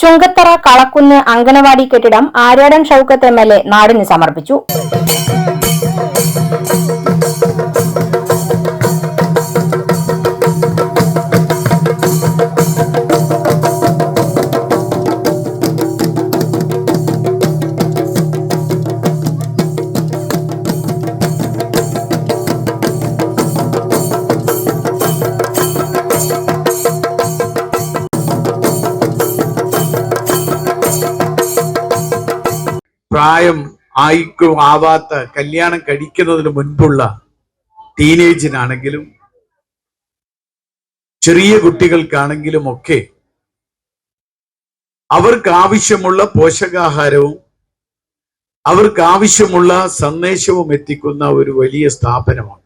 ചുങ്കത്തറ കളക്കുന്ന് അങ്കണവാടി കെട്ടിടം Aryadan Shoukath M L A നാടിന് സമർപ്പിച്ചു. പ്രായം ആയിക്കും ആവാത്ത കല്യാണം കഴിക്കുന്നതിന് മുൻപുള്ള ടീനേജിനാണെങ്കിലും ചെറിയ കുട്ടികൾക്കാണെങ്കിലും ഒക്കെ അവർക്ക് ആവശ്യമുള്ള പോഷകാഹാരവും അവർക്ക് ആവശ്യമുള്ള സന്ദേശവും എത്തിക്കുന്ന ഒരു വലിയ സ്ഥാപനമാണ്.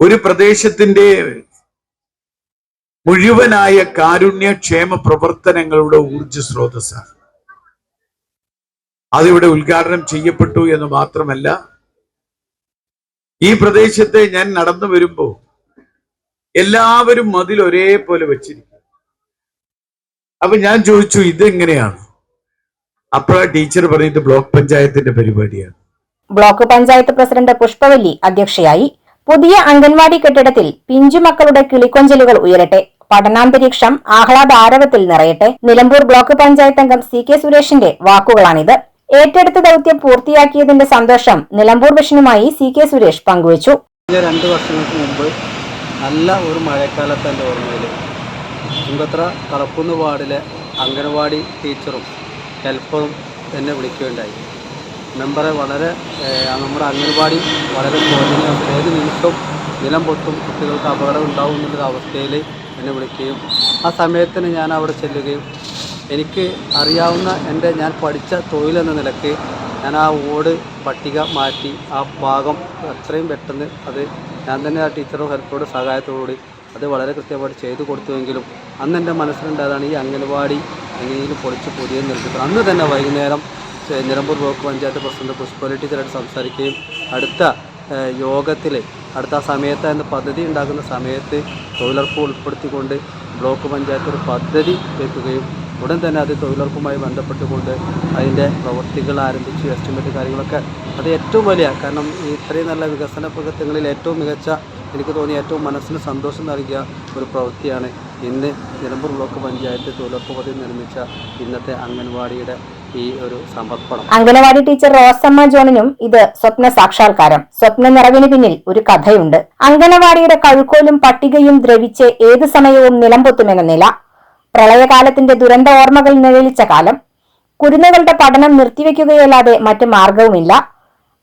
ഒരു പ്രദേശത്തിന്റെ മുഴുവനായ കാരുണ്യ ക്ഷേമ പ്രവർത്തനങ്ങളുടെ ഊർജ സ്രോതസ്സാണ് അതിവിടെ ഉദ്ഘാടനം ചെയ്യപ്പെട്ടു എന്ന് മാത്രമല്ല ഈ പ്രദേശത്തെ ഞാൻ നടന്നു വരുമ്പോ എല്ലാവരും മതിൽ ഒരേപോലെ വെച്ചിരിക്കും. അപ്പൊ ഞാൻ ചോദിച്ചു ഇതെങ്ങനെയാണ്? അപ്പോഴാ ടീച്ചർ പറഞ്ഞിട്ട് ബ്ലോക്ക് പഞ്ചായത്തിന്റെ പരിപാടിയാണ്. ബ്ലോക്ക് പഞ്ചായത്ത് പ്രസിഡന്റ് പുഷ്പവല്ലി അധ്യക്ഷയായി പുതിയ അംഗൻവാടി കെട്ടിടത്തിൽ പിഞ്ചുമക്കളുടെ കിളിക്കൊഞ്ചലുകൾ ഉയരട്ടെ പഠനാന്തരീക്ഷം ആഹ്ലാദാരവത്തിൽ നിറയട്ടെ നിലമ്പൂർ ബ്ലോക്ക് പഞ്ചായത്ത് അംഗം സി കെ സുരേഷിന്റെ വാക്കുകളാണിത്. ഏറ്റെടുത്ത ദൗത്യം പൂർത്തിയാക്കിയതിന്റെ സന്തോഷം നിലമ്പൂർ വിഷനുമായി സി കെ സുരേഷ് പങ്കുവച്ചു. രണ്ടു വർഷങ്ങൾക്ക് മുമ്പ് നല്ല ഒരു മഴക്കാലത്ത് എന്റെ ഓർമ്മയിൽ. ചുങ്കത്ര കളപ്പുന്ന വാർഡിലെ അംഗനവാടി ടീച്ചറും ഹെൽപ്പറും എന്നെ വിളിക്കുകയുണ്ടായി. മെമ്പറെ വളരെ നമ്മുടെ അംഗനവാടി വളരെ ഏത് നിമിഷവും നിലം പൊത്തും കുട്ടികൾക്ക് അപകടം ഉണ്ടാവും എന്നുള്ളൊരു അവസ്ഥയിൽ എന്നെ വിളിക്കുകയും ആ സമയത്തിന് ഞാൻ അവിടെ ചെല്ലുകയും എനിക്ക് അറിയാവുന്ന എന്റെ ഞാൻ പഠിച്ച തൊഴിലെന്ന നിലയ്ക്ക് ഞാൻ ആ ഓട് പട്ടിക മാറ്റി ആ ഭാഗം അത്രയും പെട്ടെന്ന് അത് ഞാൻ തന്നെ ആ ടീച്ചറോ ഹെൽപ്പറോട് സഹായത്തോടുകൂടി അത് വളരെ കൃത്യമായിട്ട് ചെയ്തു കൊടുത്തുവെങ്കിലും അന്ന് എന്റെ മനസ്സിലുണ്ടായതാണ് ഈ അംഗൻവാടി എങ്ങനെയെങ്കിലും പൊളിച്ച് പുതിയ നിർമ്മിക്കണം. അന്ന് തന്നെ വൈകുന്നേരം നിലമ്പൂർ ബ്ലോക്ക് പഞ്ചായത്ത് പ്രസിഡന്റ് പുഷ്പലി ടീച്ചറായിട്ട് സംസാരിക്കുകയും അടുത്ത യോഗത്തിൽ അടുത്ത ആ സമയത്ത് അതിന് പദ്ധതി ഉണ്ടാക്കുന്ന സമയത്ത് തൊഴിലുറപ്പ് ഉൾപ്പെടുത്തിക്കൊണ്ട് ബ്ലോക്ക് പഞ്ചായത്ത് ഒരു പദ്ധതി വെക്കുകയും ഉടൻ തന്നെ അത് തൊഴിലുറപ്പുമായി ബന്ധപ്പെട്ടുകൊണ്ട് അതിന്റെ പ്രവൃത്തികൾ ആരംഭിച്ചു എസ്റ്റിമേറ്റ് കാര്യങ്ങളൊക്കെ. അത് ഏറ്റവും വലിയ കാരണം ഇത്രയും നല്ല വികസന പ്രവർത്തനങ്ങളിൽ ഏറ്റവും മികച്ച എനിക്ക് തോന്നിയ ഏറ്റവും മനസ്സിന് സന്തോഷം നൽകിയ ഒരു പ്രവൃത്തിയാണ് ഇന്ന് നിലമ്പൂർ ബ്ലോക്ക് പഞ്ചായത്ത് തൊഴിലുറപ്പ് പദ്ധതി നിർമ്മിച്ച ഇന്നത്തെ അംഗൻവാടിയുടെ ഈ ഒരു സമർപ്പണം. അംഗനവാടി ടീച്ചർ റോസമ്മ ജോണിനും ഇത് സ്വപ്ന സാക്ഷാത്കാരം. സ്വപ്ന നിറവിന് പിന്നിൽ ഒരു കഥയുണ്ട്. അംഗനവാടിയുടെ കഴുക്കോലും പട്ടികയും ദ്രവിച്ച് ഏതു സമയവും നിലംപൊത്തുമെന്ന നില. പ്രളയകാലത്തിന്റെ ദുരന്ത ഓർമ്മകൾ നിഴലിച്ച കാലം കുരുന്നുകളുടെ പഠനം നിർത്തിവെക്കുകയല്ലാതെ മറ്റു മാർഗവുമില്ല.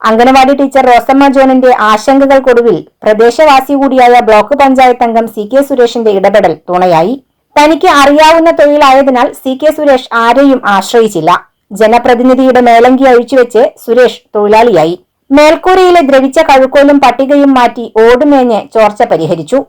അംഗനവാടി ടീച്ചർ റോസമ്മ ജോണിന്റെ ആശങ്കകൾക്കൊടുവിൽ പ്രദേശവാസി കൂടിയായ ബ്ലോക്ക് പഞ്ചായത്ത് അംഗം സി കെ സുരേഷിന്റെ ഇടപെടൽ തുണയായി. തനിക്ക് അറിയാവുന്ന തൊഴിലായതിനാൽ സി കെ സുരേഷ് ആരെയും ആശ്രയിച്ചില്ല. ജനപ്രതിനിധിയുടെ മേലങ്കി അഴിച്ചുവെച്ച് സുരേഷ് തൊഴിലാളിയായി. മേൽക്കൂരയിലെ ദ്രവിച്ച കഴുക്കോലും പട്ടികയും മാറ്റി ഓടുമേഞ്ഞ് ചോർച്ച പരിഹരിച്ചു.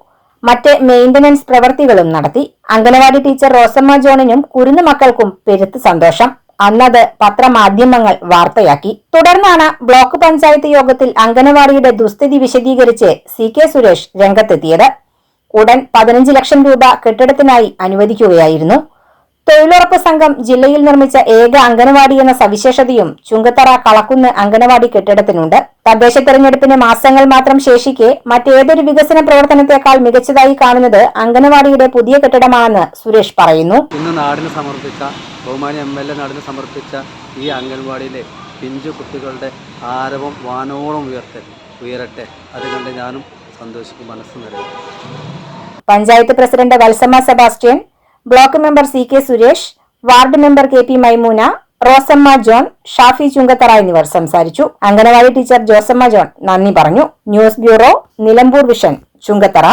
മറ്റ് മെയിന്റനൻസ് പ്രവൃത്തികളും നടത്തി. അംഗനവാടി ടീച്ചർ റോസമ്മ ജോണിനും കുരുന്നു മക്കൾക്കും പെരുത്ത് സന്തോഷം. അന്നത് പത്രമാധ്യമങ്ങൾ വാർത്തയാക്കി. തുടർന്നാണ് ബ്ലോക്ക് പഞ്ചായത്ത് യോഗത്തിൽ അംഗനവാടിയുടെ ദുസ്ഥിതി വിശദീകരിച്ച് സി കെ സുരേഷ് രംഗത്തെത്തിയത്. ഉടൻ പതിനഞ്ച് ലക്ഷം രൂപ കെട്ടിടത്തിനായി അനുവദിക്കുകയായിരുന്നു. തൊഴിലുറപ്പ് സംഘം ജില്ലയിൽ നിർമ്മിച്ച ഏക അംഗനവാടി എന്ന സവിശേഷതയും ചുങ്കത്തറ കളക്കുന്ന് അംഗനവാടി കെട്ടിടത്തിനുണ്ട്. തദ്ദേശ തെരഞ്ഞെടുപ്പിന് മാസങ്ങൾ മാത്രം ശേഷിക്കെ മറ്റേതൊരു വികസന പ്രവർത്തനത്തെക്കാൾ മികച്ചതായി കാണുന്നത് അംഗനവാടിയുടെ പുതിയ കെട്ടിടമാണെന്ന് സുരേഷ് പറയുന്നു. ഇന്ന് നാടിന് സമർപ്പിച്ച ബഹുമാനി എം എൽ എ നാടിന് സമർപ്പിച്ച ഈ അംഗൻവാടിയിലെ പിഞ്ചു കുട്ടികളുടെ ആരവം വാനോളം ഉയർത്തെ ഉയരട്ടെ. അത് കണ്ട് ഞാനും സന്തോഷിക്കും മനസ്സ് നിറയും. Panchayat president Valsamma Sebastian block member C K Suresh ward member K P Maimoona Rosamma John Shafi Chungathara എന്നിവർ സംസാരിച്ചു. അംഗനവാടി ടീച്ചർ ജോസമ്മ ജോൺ നന്ദി പറഞ്ഞു. News bureau Nilambur vision Chungathara.